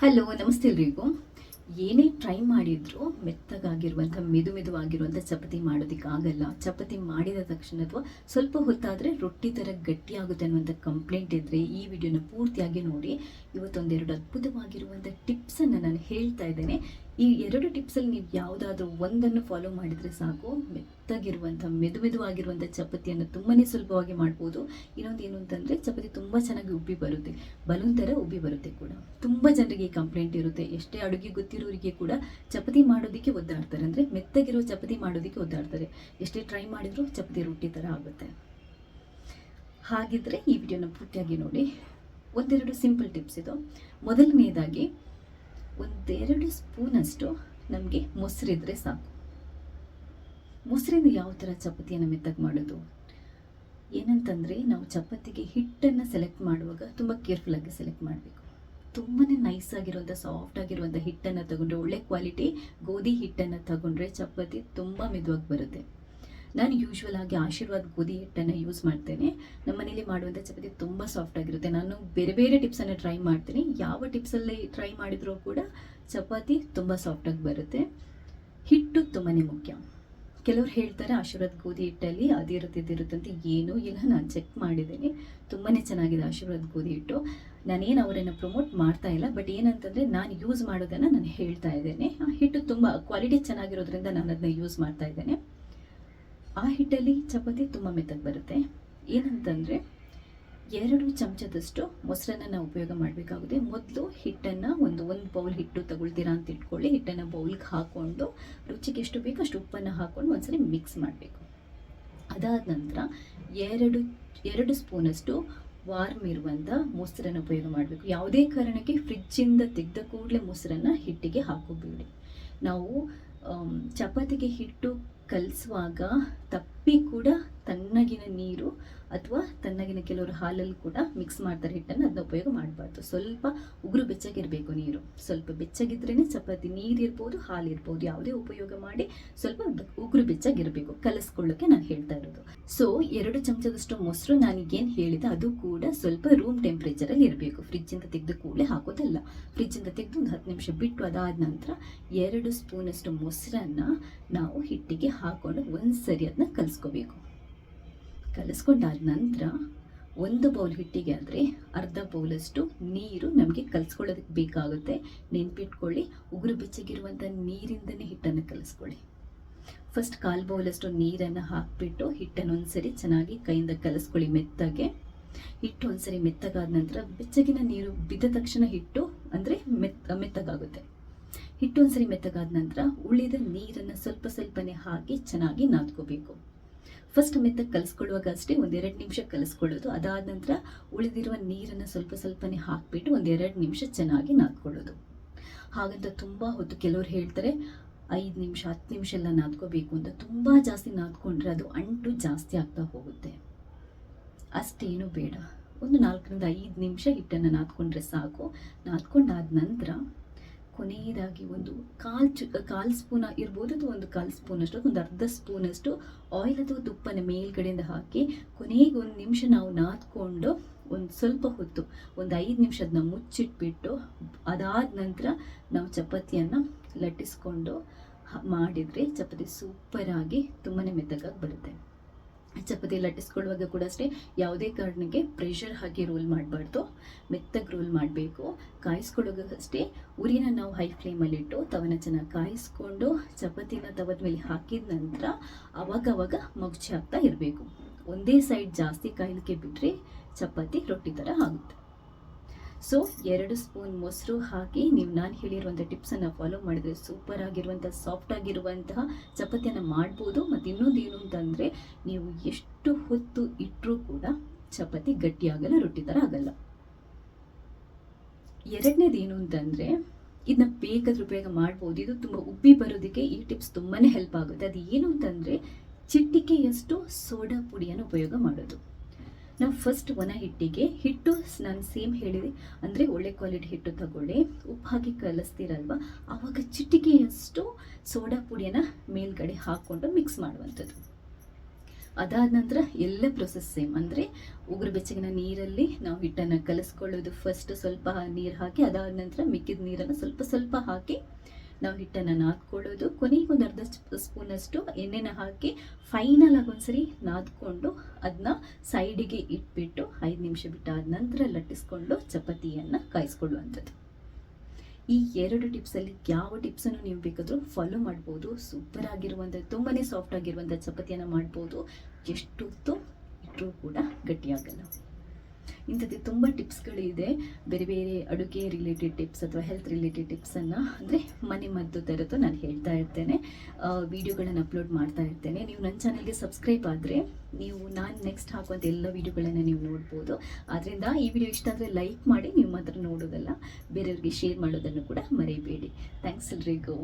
Hello ನಮಸ್ತೆ ಎಲ್ರಿಗೂ. ಏನೇ ಟ್ರೈ ಮಾಡಿದ್ರು ಮೆತ್ತಗಾಗಿರುವಂಥ, ಮೆದು ಮೆದುವಾಗಿರುವಂಥ ಚಪಾತಿ ಮಾಡೋದಕ್ಕಾಗಲ್ಲ. ಚಪಾತಿ ಮಾಡಿದ ತಕ್ಷಣ ಅಥವಾ ಸ್ವಲ್ಪ ಹೊತ್ತಾದರೆ ರೊಟ್ಟಿ ಥರ ಗಟ್ಟಿಯಾಗುತ್ತೆ ಅನ್ನುವಂಥ ಕಂಪ್ಲೇಂಟ್ ಇದ್ದರೆ ಈ ವಿಡಿಯೋನ ಪೂರ್ತಿಯಾಗಿ ನೋಡಿ. ಇವತ್ತೊಂದೆರಡು ಅದ್ಭುತವಾಗಿರುವಂಥ ಟಿಪ್ಸನ್ನು ನಾನು ಹೇಳ್ತಾ ಇದ್ದೇನೆ. ಈ ಎರಡು ಟಿಪ್ಸಲ್ಲಿ ನೀವು ಯಾವುದಾದ್ರೂ ಒಂದನ್ನು ಫಾಲೋ ಮಾಡಿದರೆ ಸಾಕು. ಮೆತ್ತಗಿರುವಂಥ, ಮೆದು ಮೆದುವಾಗಿರುವಂಥ ಚಪಾತಿಯನ್ನು ತುಂಬಾ ಸುಲಭವಾಗಿ ಮಾಡ್ಬೋದು. ಇನ್ನೊಂದು ಏನು ಅಂತಂದರೆ, ಚಪಾತಿ ತುಂಬ ಚೆನ್ನಾಗಿ ಉಬ್ಬಿ ಬರುತ್ತೆ. ಬಲೂನ್ ಥರ ಉಬ್ಬಿ ಬರುತ್ತೆ ಕೂಡ. ತುಂಬ ಜನರಿಗೆ ಕಂಪ್ಲೇಂಟ್ ಇರುತ್ತೆ. ಎಷ್ಟೇ ಅಡುಗೆ ಗೊತ್ತಿರೋರಿಗೆ ಕೂಡ ಚಪಾತಿ ಮಾಡೋದಕ್ಕೆ ಒದ್ದಾಡ್ತಾರೆ. ಅಂದರೆ ಮೆತ್ತಗಿರೋ ಚಪಾತಿ ಮಾಡೋದಕ್ಕೆ ಒದ್ದಾಡ್ತಾರೆ. ಎಷ್ಟೇ ಟ್ರೈ ಮಾಡಿದರೂ ಚಪಾತಿ ರೊಟ್ಟಿ ಥರ ಆಗುತ್ತೆ. ಹಾಗಿದ್ರೆ ಈ ವಿಡಿಯೋನ ಪೂರ್ತಿಯಾಗಿ ನೋಡಿ. ಒಂದೆರಡು ಸಿಂಪಲ್ ಟಿಪ್ಸ್ ಇದು. ಮೊದಲನೇದಾಗಿ ಒಂದೆರಡು ಸ್ಪೂನಷ್ಟು ನಮಗೆ ಮೊಸರಿದ್ರೆ ಸಾಕು. ಮೊಸರಿಂದ ಯಾವ ಥರ ಚಪಾತಿಯನ್ನು ಮೆತ್ತಗೆ ಮಾಡೋದು? ಏನಂತಂದರೆ ನಾವು ಚಪಾತಿಗೆ ಹಿಟ್ಟನ್ನು ಸೆಲೆಕ್ಟ್ ಮಾಡುವಾಗ ತುಂಬ ಕೇರ್ಫುಲ್ಲಾಗಿ ಸೆಲೆಕ್ಟ್ ಮಾಡಬೇಕು. ತುಂಬಾ ನೈಸ್ ಆಗಿರುವಂಥ ಸಾಫ್ಟ್ ಆಗಿರುವಂಥ ಹಿಟ್ಟನ್ನು ತಗೊಂಡ್ರೆ ಒಳ್ಳೆ ಕ್ವಾಲಿಟಿ ಗೋಧಿ ಹಿಟ್ಟನ್ನು ತಗೊಂಡ್ರೆ ಚಪಾತಿ ತುಂಬ ಮೆದುವಾಗಿ ಬರುತ್ತೆ. ನಾನು ಯೂಶ್ವಲ್ ಆಗಿ ಆಶೀರ್ವಾದ್ ಗೋಧಿ ಹಿಟ್ಟನ್ನು ಯೂಸ್ ಮಾಡ್ತೇನೆ. ನಮ್ಮ ಮನೇಲಿ ಮಾಡುವಂಥ ಚಪಾತಿ ತುಂಬ ಸಾಫ್ಟ್ ಆಗಿರುತ್ತೆ. ನಾನು ಬೇರೆ ಬೇರೆ ಟಿಪ್ಸನ್ನು ಟ್ರೈ ಮಾಡ್ತೀನಿ. ಯಾವ ಟಿಪ್ಸಲ್ಲಿ ಟ್ರೈ ಮಾಡಿದರೂ ಕೂಡ ಚಪಾತಿ ತುಂಬ ಸಾಫ್ಟಾಗಿ ಬರುತ್ತೆ. ಹಿಟ್ಟು ತುಂಬಾ ಮುಖ್ಯ. ಕೆಲವ್ರು ಹೇಳ್ತಾರೆ ಆಶೀರ್ವಾದ ಗೋಧಿ ಹಿಟ್ಟಲ್ಲಿ ಅದಿರುತ್ತೆ ಇದಿರುತ್ತಂತೆ ಏನು ಇಲ್ಲ. ನಾನು ಚೆಕ್ ಮಾಡಿದ್ದೀನಿ. ತುಂಬಾ ಚೆನ್ನಾಗಿದೆ ಆಶೀರ್ವಾದ ಗೋಧಿ ಹಿಟ್ಟು. ನಾನೇನು ಅವರನ್ನು ಪ್ರಮೋಟ್ ಮಾಡ್ತಾ ಇಲ್ಲ. ಬಟ್ ಏನಂತಂದರೆ ನಾನು ಯೂಸ್ ಮಾಡೋದನ್ನು ನಾನು ಹೇಳ್ತಾ ಇದ್ದೇನೆ. ಹಿಟ್ಟು ತುಂಬ ಕ್ವಾಲಿಟಿ ಚೆನ್ನಾಗಿರೋದ್ರಿಂದ ನಾನು ಅದನ್ನ ಯೂಸ್ ಮಾಡ್ತಾ ಇದ್ದೇನೆ. ಆ ಹಿಟ್ಟಲ್ಲಿ ಚಪಾತಿ ತುಂಬ ಮೆತ್ತಗೆ ಬರುತ್ತೆ. ಏನಂತಂದರೆ ಎರಡು ಚಮಚದಷ್ಟು ಮೊಸರನ್ನು ನಾವು ಉಪಯೋಗ ಮಾಡಬೇಕಾಗುತ್ತೆ. ಮೊದಲು ಹಿಟ್ಟನ್ನು ಒಂದು ಒಂದು ಬೌಲ್ ಹಿಟ್ಟು ತಗೊಳ್ತೀರಾ ಅಂತ ಇಟ್ಕೊಳ್ಳಿ. ಹಿಟ್ಟನ್ನು ಬೌಲ್ಗೆ ಹಾಕ್ಕೊಂಡು ರುಚಿಗೆ ಎಷ್ಟು ಬೇಕೋ ಅಷ್ಟು ಉಪ್ಪನ್ನು ಹಾಕ್ಕೊಂಡು ಒಂದ್ಸರಿ ಮಿಕ್ಸ್ ಮಾಡಬೇಕು. ಅದಾದ ನಂತರ ಎರಡು ಎರಡು ಸ್ಪೂನಷ್ಟು ವಾರ್ಮ್ ಇರುವಂಥ ಮೊಸರನ್ನು ಉಪಯೋಗ ಮಾಡಬೇಕು. ಯಾವುದೇ ಕಾರಣಕ್ಕೆ ಫ್ರಿಜ್ಜಿಂದ ತೆಗೆದ ಕೂಡಲೇ ಮೊಸರನ್ನು ಹಿಟ್ಟಿಗೆ ಹಾಕೋಬೇಡಿ. ನಾವು ಚಪಾತಿಗೆ ಹಿಟ್ಟು ಕಲಿಸುವಾಗ ತಪ್ಪಿ. ಕೂಡ ತಣ್ಣಗಿನ ನೀರು ಅಥವಾ ತಣ್ಣಗಿನ ಕೆಲವರು ಹಾಲಲ್ಲಿ ಕೂಡ ಮಿಕ್ಸ್ ಮಾಡ್ತಾರೆ ಹಿಟ್ಟನ್ನು ಅದನ್ನ ಉಪಯೋಗ ಮಾಡಬಾರ್ದು. ಸ್ವಲ್ಪ ಉಗುರು ಬೆಚ್ಚಗಿರಬೇಕು ನೀರು. ಸ್ವಲ್ಪ ಬೆಚ್ಚಗಿದ್ರೇ ಚಪಾತಿ ನೀರಿರ್ಬೋದು ಹಾಲಿರ್ಬೋದು ಯಾವುದೇ ಉಪಯೋಗ ಮಾಡಿ ಸ್ವಲ್ಪ ಉಗುರು ಬೆಚ್ಚಗಿರಬೇಕು. ಕಲಸ್ಕೊಳ್ಳೋಕೆ ನಾನು ಹೇಳ್ತಾ ಇರೋದು. ಸೊ ಎರಡು ಚಮಚದಷ್ಟು ಮೊಸರು ನಾನೀಗೇನು ಹೇಳಿದೆ, ಅದು ಕೂಡ ಸ್ವಲ್ಪ ರೂಮ್ ಟೆಂಪ್ರೇಚರಲ್ಲಿ ಇರಬೇಕು. ಫ್ರಿಜ್ಜಿಂದ ತೆಗೆದು ಕೂಡಲೇ ಹಾಕೋದಲ್ಲ. ಫ್ರಿಜ್ಜಿಂದ ತೆಗೆದು ಒಂದು ಹತ್ತು ನಿಮಿಷ ಬಿಟ್ಟು ಅದಾದ ನಂತರ ಎರಡು ಸ್ಪೂನಷ್ಟು ಮೊಸರನ್ನು ನಾವು ಹಿಟ್ಟಿಗೆ ಹಾಕೊಂಡು ಒಂದ್ಸರಿ ಅದನ್ನ ಕಲಿಸ್ಕೋಬೇಕು. ಕಲಿಸ್ಕೊಂಡಾದ ನಂತರ ಒಂದು ಬೌಲ್ ಹಿಟ್ಟಿಗೆ ಆದರೆ ಅರ್ಧ ಬೌಲಷ್ಟು ನೀರು ನಮಗೆ ಕಲಿಸ್ಕೊಳ್ಳೋದಕ್ಕೆ ಬೇಕಾಗುತ್ತೆ. ನೆನ್ಪಿಟ್ಕೊಳ್ಳಿ, ಉಗುರು ಬೆಚ್ಚಗಿರುವಂಥ ನೀರಿಂದನೇ ಹಿಟ್ಟನ್ನು ಕಲಿಸ್ಕೊಳ್ಳಿ. ಫಸ್ಟ್ ಕಾಲು ಬೌಲಷ್ಟು ನೀರನ್ನು ಹಾಕಿಬಿಟ್ಟು ಹಿಟ್ಟನ್ನು ಒಂದ್ಸರಿ ಚೆನ್ನಾಗಿ ಕೈಯಿಂದ ಕಲಿಸ್ಕೊಳ್ಳಿ ಮೆತ್ತಗೆ. ಹಿಟ್ಟು ಒಂದ್ಸರಿ ಮೆತ್ತಗಾದ ನಂತರ ಬೆಚ್ಚಗಿನ ನೀರು ಬಿದ್ದ ತಕ್ಷಣ ಹಿಟ್ಟು ಅಂದರೆ ಮೆತ್ತ, ಮೆತ್ತಗಾಗುತ್ತೆ. ಹಿಟ್ಟು ಒಂದ್ಸರಿ ಮೆತ್ತಗಾದ ನಂತರ ಉಳಿದ ನೀರನ್ನು ಸ್ವಲ್ಪ ಸ್ವಲ್ಪನೇ ಹಾಕಿ ಚೆನ್ನಾಗಿ ನಾದ್ಕೋಬೇಕು. ಫಸ್ಟ್ ಮೆತ್ತಗೆ ಕಲಿಸ್ಕೊಳ್ಳುವಾಗ ಅಷ್ಟೇ ಒಂದೆರಡು ನಿಮಿಷ ಕಲಿಸ್ಕೊಳ್ಳೋದು. ಅದಾದ ನಂತರ ಉಳಿದಿರುವ ನೀರನ್ನು ಸ್ವಲ್ಪ ಸ್ವಲ್ಪನೇ ಹಾಕಿಬಿಟ್ಟು ಒಂದೆರಡು ನಿಮಿಷ ಚೆನ್ನಾಗಿ ನಾದ್ಕೊಳ್ಳೋದು. ಹಾಗಂತ ತುಂಬ ಹೊತ್ತು ಕೆಲವ್ರು ಹೇಳ್ತಾರೆ, ಐದು ನಿಮಿಷ, ಹತ್ತು ನಿಮಿಷ ಎಲ್ಲ ನಾದ್ಕೋಬೇಕು ಅಂತ. ತುಂಬ ಜಾಸ್ತಿ ನಾದ್ಕೊಂಡ್ರೆ ಅದು ಅಂಟು ಜಾಸ್ತಿ ಆಗ್ತಾ ಹೋಗುತ್ತೆ. ಅಷ್ಟೇನು ಬೇಡ. ಒಂದು ನಾಲ್ಕರಿಂದ ಐದು ನಿಮಿಷ ಹಿಟ್ಟನ್ನು ನಾದ್ಕೊಂಡ್ರೆ ಸಾಕು. ನಾದ್ಕೊಂಡಾದ ನಂತರ ಕೊನೆಯದಾಗಿ ಒಂದು ಕಾಲ್ ಚು ಕಾಲು ಸ್ಪೂನ್ ಇರ್ಬೋದು ಅಥವಾ ಒಂದು ಕಾಲು ಸ್ಪೂನಷ್ಟು, ಒಂದು ಅರ್ಧ ಸ್ಪೂನಷ್ಟು ಆಯಿಲ್ ಅಥವಾ ತುಪ್ಪನ ಮೇಲ್ಗಡೆಯಿಂದ ಹಾಕಿ ಕೊನೆಗೆ ಒಂದು ನಿಮಿಷ ನಾವು ನಾದ್ಕೊಂಡು ಒಂದು ಸ್ವಲ್ಪ ಹೊತ್ತು, ಒಂದು ಐದು ನಿಮಿಷ ಅದನ್ನ ಮುಚ್ಚಿಟ್ಬಿಟ್ಟು ಅದಾದ ನಂತರ ನಾವು ಚಪಾತಿಯನ್ನು ಲಟ್ಟಿಸ್ಕೊಂಡು ಮಾಡಿದರೆ ಚಪಾತಿ ಸೂಪರಾಗಿ ತುಂಬಾ ಮೆತ್ತಗಾಗಿ ಬರುತ್ತೆ. ಚಪಾತಿ ಲಟ್ಟಿಸ್ಕೊಳ್ಳುವಾಗ ಕೂಡ ಅಷ್ಟೇ ಯಾವುದೇ ಕಾರಣಕ್ಕೆ ಪ್ರೆಷರ್ ಹಾಕಿ ರೋಲ್ ಮಾಡಬಾರ್ದು, ಮೆತ್ತಗೆ ರೋಲ್ ಮಾಡಬೇಕು. ಕಾಯಿಸ್ಕೊಳ್ಳೋವಾಗ ಅಷ್ಟೇ ಉರಿನ ನಾವು ಹೈ ಫ್ಲೇಮಲ್ಲಿಟ್ಟು ತವನ ಚೆನ್ನಾಗಿ ಕಾಯಿಸ್ಕೊಂಡು ಚಪಾತಿನ ತವದ ಮೇಲೆ ಹಾಕಿದ ನಂತರ ಅವಾಗವಾಗ ಮಗುಚಿ ಹಾಕ್ತಾ ಇರಬೇಕು. ಒಂದೇ ಸೈಡ್ ಜಾಸ್ತಿ ಕಾಯಲಿಕ್ಕೆ ಬಿಟ್ಟರೆ ಚಪಾತಿ ರೊಟ್ಟಿ ಥರ ಆಗುತ್ತೆ. ಸೊ ಎರಡು ಸ್ಪೂನ್ ಮೊಸರು ಹಾಕಿ ನೀವು ನಾನು ಹೇಳಿರುವಂಥ ಟಿಪ್ಸನ್ನು ಫಾಲೋ ಮಾಡಿದರೆ ಸೂಪರ್ ಆಗಿರುವಂಥ ಸಾಫ್ಟ್ ಆಗಿರುವಂತಹ ಚಪಾತಿಯನ್ನು ಮಾಡ್ಬೋದು. ಮತ್ತು ಇನ್ನೊಂದು ಏನು ಅಂತಂದರೆ ನೀವು ಚಪಾತಿ ಗಟ್ಟಿಯಾಗಲ್ಲ, ರೊಟ್ಟಿ ಥರ ಆಗಲ್ಲ. ಎರಡನೇದು ಏನು ಅಂತಂದರೆ ಇದನ್ನ ಬೇಕಾದ್ರೂ ಉಪಯೋಗ ಮಾಡ್ಬೋದು. ಇದು ತುಂಬ ಉಬ್ಬಿ ಬರೋದಕ್ಕೆ ಈ ಟಿಪ್ಸ್ ತುಂಬಾ ಹೆಲ್ಪ್ ಆಗುತ್ತೆ. ಅದು ಏನು ಅಂತಂದರೆ ಚಿಟ್ಟಿಕೆಯಷ್ಟು ಸೋಡಾ ಪುಡಿಯನ್ನು ಉಪಯೋಗ ಮಾಡೋದು. ನಾವು ಫಸ್ಟ್ ಒಣ ಹಿಟ್ಟಿಗೆ ಹಿಟ್ಟು, ನಾನು ಸೇಮ್ ಹೇಳಿದೆ, ಅಂದರೆ ಒಳ್ಳೆ ಕ್ವಾಲಿಟಿ ಹಿಟ್ಟು ತಗೊಳ್ಳಿ. ಉಪ್ಪು ಹಾಕಿ ಕಲಿಸ್ತೀರಲ್ವ? ಆವಾಗ ಚಿಟಿಕೆಯಷ್ಟು ಸೋಡಾ ಪುಡಿಯನ್ನು ಮೇಲ್ಗಡೆ ಹಾಕ್ಕೊಂಡು ಮಿಕ್ಸ್ ಮಾಡುವಂಥದ್ದು. ಅದಾದ ನಂತರ ಎಲ್ಲ ಪ್ರೊಸೆಸ್ ಸೇಮ್ ಅಂದರೆ ಉಗುರು ಬೆಚ್ಚಗಿನ ನೀರಲ್ಲಿ ನಾವು ಹಿಟ್ಟನ್ನು ಕಲಿಸ್ಕೊಳ್ಳೋದು ಫಸ್ಟ್ ಸ್ವಲ್ಪ ನೀರು ಹಾಕಿ, ಅದಾದ ನಂತರ ಮಿಕ್ಕಿದ ನೀರನ್ನು ಸ್ವಲ್ಪ ಸ್ವಲ್ಪ ಹಾಕಿ ನಾವು ಹಿಟ್ಟನ್ನು ನಾದ್ಕೊಳ್ಳೋದು. ಕೊನೆಗೆ ಒಂದು ಅರ್ಧ ಸ್ಪೂನಷ್ಟು ಎಣ್ಣೆನ ಹಾಕಿ ಫೈನಲ್ ಆಗಿ ಒಂದ್ಸರಿ ನಾದ್ಕೊಂಡು ಅದನ್ನ ಸೈಡಿಗೆ ಇಟ್ಬಿಟ್ಟು ಐದು ನಿಮಿಷ ಬಿಟ್ಟಾದ ನಂತರ ಲಟ್ಟಿಸ್ಕೊಂಡು ಚಪಾತಿಯನ್ನು ಕಾಯಿಸ್ಕೊಳ್ಳುವಂಥದ್ದು. ಈ ಎರಡು ಟಿಪ್ಸಲ್ಲಿ ಯಾವ ಟಿಪ್ಸನ್ನು ನೀವು ಬೇಕಾದರೂ ಫಾಲೋ ಮಾಡ್ಬೋದು. ಸೂಪರ್ ಆಗಿರುವಂಥ ತುಂಬಾ ಸಾಫ್ಟ್ ಆಗಿರುವಂಥ ಚಪಾತಿಯನ್ನು ಮಾಡ್ಬೋದು. ಎಷ್ಟೊತ್ತು ಇಟ್ಟರೂ ಕೂಡ ಗಟ್ಟಿಯಾಗಲ್ಲ. ಇಂಥದ್ದು ತುಂಬ ಟಿಪ್ಸ್ಗಳಿದೆ. ಬೇರೆ ಬೇರೆ ಅಡುಗೆ ರಿಲೇಟೆಡ್ ಟಿಪ್ಸ್ ಅಥವಾ ಹೆಲ್ತ್ ರಿಲೇಟೆಡ್ ಟಿಪ್ಸನ್ನು ಅಂದರೆ ಮನೆ ಮದ್ದು ಥರದ್ದು ನಾನು ಹೇಳ್ತಾ ಇರ್ತೇನೆ. ವಿಡಿಯೋಗಳನ್ನು ಅಪ್ಲೋಡ್ ಮಾಡ್ತಾ ಇರ್ತೇನೆ. ನೀವು ನನ್ನ ಚಾನಲ್ಗೆ ಸಬ್ಸ್ಕ್ರೈಬ್ ಆದರೆ ನೀವು ನಾನು ನೆಕ್ಸ್ಟ್ ಹಾಕುವಂಥ ಎಲ್ಲ ವೀಡಿಯೋಗಳನ್ನು ನೀವು ನೋಡ್ಬೋದು. ಆದ್ದರಿಂದ ಈ ವಿಡಿಯೋ ಇಷ್ಟ ಆದರೆ ಲೈಕ್ ಮಾಡಿ, ನೀವು ಮಾತ್ರ ನೋಡೋದಲ್ಲ. ಬೇರೆಯವ್ರಿಗೆ ಶೇರ್ ಮಾಡೋದನ್ನು ಕೂಡ ಮರಿಬೇಡಿ. ಥ್ಯಾಂಕ್ಸ್ ಎಲ್ರಿಗೂ.